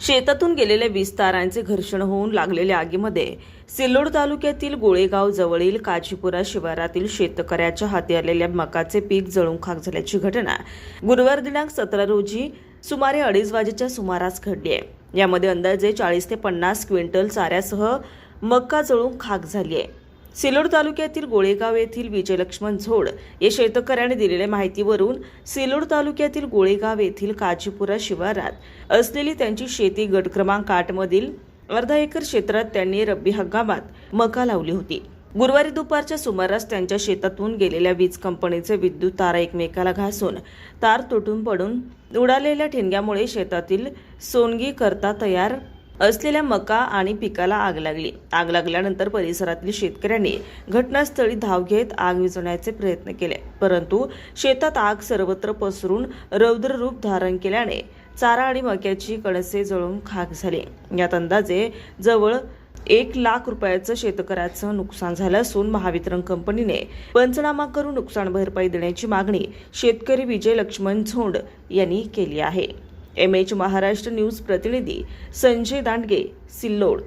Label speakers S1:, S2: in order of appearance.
S1: शेतातून गेलेल्या वीस तारांचे घर्षण होऊन लागलेल्या आगीमध्ये सिल्लोड तालुक्यातील गोळेगाव जवळील काजीपुरा शिवारातील शेतकऱ्याच्या हाती आलेल्या मकाचे पीक जळून खाक झाल्याची घटना गुरुवार दिनांक सतरा रोजी सुमारे अडीच वाजेच्या सुमारास घडली आहे. यामध्ये अंदाजे चाळीस ते पन्नास क्विंटल चाऱ्यासह मका जळून खाक झाली आहे. सिल्लोड तालुक्यातील गोळेगाव येथील विजय लक्ष्मण झोड या शेतकऱ्याने दिलेल्या माहितीवरून सिल्लोड तालुक्यातील गोळेगाव येथील काजीपुरा शिवारात असलेली त्यांची शेती गट क्रमांक आठ मधील अर्धा एकर क्षेत्रात त्यांनी रब्बी हंगामात मका लावली होती. गुरुवारी दुपारच्या सुमारास त्यांच्या शेतातून गेलेल्या वीज कंपनीचे विद्युत तारा एकमेकाला घासून तार तुटून पडून उडालेल्या ठिणग्यामुळे शेतातील सोनगी करता तयार असलेल्या मका आणि पिकाला आग लागली. आग लागल्यानंतर परिसरातील शेतकऱ्यांनी घटनास्थळी धाव घेत आग विझवण्याचे प्रयत्न केले. परंतु शेतात आग सर्वत्र पसरून रौद्र रूप धारण केल्याने चारा आणि मक्याची कणसे जळून खाक झाली. यात अंदाजे जवळ एक लाख रुपयाचं शेतकऱ्याचं नुकसान झालं असून महावितरण कंपनीने पंचनामा करून नुकसान भरपाई देण्याची मागणी शेतकरी विजय लक्ष्मण झोंड यांनी केली आहे. एम एच महाराष्ट्र न्यूज प्रतिनिधी संजय दांडगे सिल्लोड.